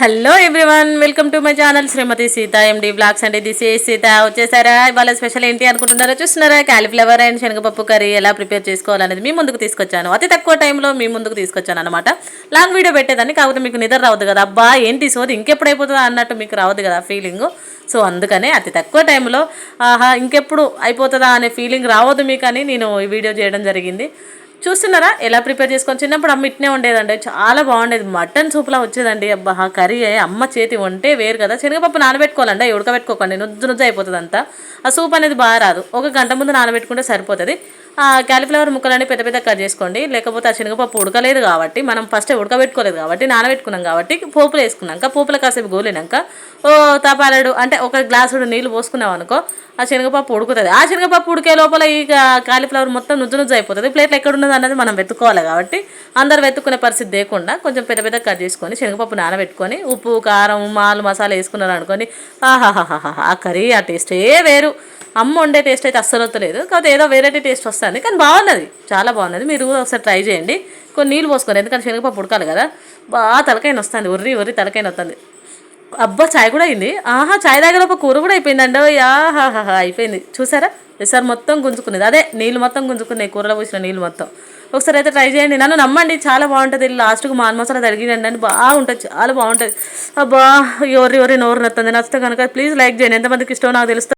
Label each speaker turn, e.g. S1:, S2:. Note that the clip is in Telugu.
S1: Hello everyone welcome to my channel Shrimati Seetha MD vlogs అండి. This a Seetha. వచ్చేసారా? ఇవాళ స్పెషల్ ఏంటి అనుకుంటున్నారా చూస్తున్నారా? క్యాలిఫ్లవర్ అండ్ శనగపప్పు కర్రీ ఎలా ప్రిపేర్ చేసుకోవాలనేది మీ ముందుకు తీసుకొచ్చాను. అతి తక్కువ టైంలో మీ ముందుకు తీసుకొచ్చాను అనమాట లాంగ్ వీడియో పెట్టేదాన్ని కాకపోతే మీకు నిద్ర రావద్దు కదా. అబ్బా ఏంటి సోది? ఇంకెప్పుడు అయిపోతుందా అన్నట్టు మీకు రావద్దు కదా ఫీలింగ్ సో అందుకనే అతి తక్కువ టైంలో ఆహా ఇంకెప్పుడు అయిపోతుందా అనే ఫీలింగ్ రావద్దు మీకు అని నేను ఈ వీడియో చేయడం జరిగింది. చూస్తున్నారా? ఎలా ప్రిపేర్ చేసుకొని? చిన్నప్పుడు అమ్మ ఇట్నే ఉండేదండి చాలా బాగుండేది. మటన్ సూప్లా వచ్చేదండి. అబ్బా ఆ కర్రీ అమ్మ చేతి వంటే వేరు కదా. శనగపప్పు నానబెట్టుకోవాలండి ఉడకబెట్టుకోకండి. నుజ్జు నుజ్జు అయిపోతుంది అంతా ఆ సూప్ అనేది బాగా రాదు. ఒక గంట ముందు నానబెట్టుకుంటే సరిపోతుంది. ఆ క్యాలీఫ్లవర్ ముక్కలన్నీ పెద్ద పెద్ద కట్ చేసుకోండి. లేకపోతే ఆ శనగపప్పు ఉడకలేదు కాబట్టి మనం ఫస్ట్ ఉడకబెట్టుకోలేదు కాబట్టి నానబెట్టుకున్నాం కాబట్టి పోపులు వేసుకున్నాక పోపులు కాసేపు గోలినాక ఓ తపాలడు అంటే ఒక గ్లాసుడు నీళ్ళు పోసుకున్నాం అనుకో ఆ శనగపప్పు ఉడుకుతుంది. ఆ శనగపప్పు ఉడికే లోపల ఈ కాలీఫ్లవర్ మొత్తం నుజ్జు నుజ్జు అయిపోతుంది. ప్లేట్లు ఎక్కడ ఉన్నది అన్నది మనం వెతుక్కోవాలి కాబట్టి అందరు వెతుక్కునే పరిస్థితి లేకుండా కొంచెం పెద్ద పెద్ద కట్ చేసుకొని శనగపప్పు నానబెట్టుకొని ఉప్పు కారం మాలు మసాలా వేసుకున్నారు అనుకొని ఆహాహాహా ఆ కర్రీ ఆ టేస్టే వేరు. అమ్మ వండే టేస్ట్ అయితే అస్సలు వస్తలేదు కాకపోతే ఏదో వెరైటీ టేస్ట్ వస్తుంది. కానీ బాగున్నది. చాలా బాగున్నది. మీరు కూడా ఒకసారి ట్రై చేయండి. కొన్ని నీళ్ళు పోసుకోండి. ఎందుకంటే శనగపప్పు ఉడకాలి కదా. బాగా తలకైన వస్తుంది ఉర్రి ఉర్రి తలకైన వస్తుంది అబ్బా చాయ్ కూడా అయింది. ఆహా చాయ్ దగ్గర ఒక కూర కూడా అయిపోయిందండి. ఆహాహా అయిపోయింది. చూసారా? ఈసారి మొత్తం గుంజుకునేది. అదే నీళ్ళు మొత్తం గుంజుకున్నాయి కూరలో పోసిన నీళ్ళు మొత్తం. ఒకసారి అయితే ట్రై చేయండి. నన్ను నమ్మండి చాలా బాగుంటుంది. లాస్ట్కి మాన్ మసాలా తడిగినండి అని బాగుంటుంది చాలా బాగుంటుంది. అబ్బా ఎవరి ఎవరి నోరు నచ్చుతుంది నచ్చితే కనుక ప్లీజ్ లైక్ చేయండి. ఎంతమందికి ఇష్టం నాకు తెలుస్తుంది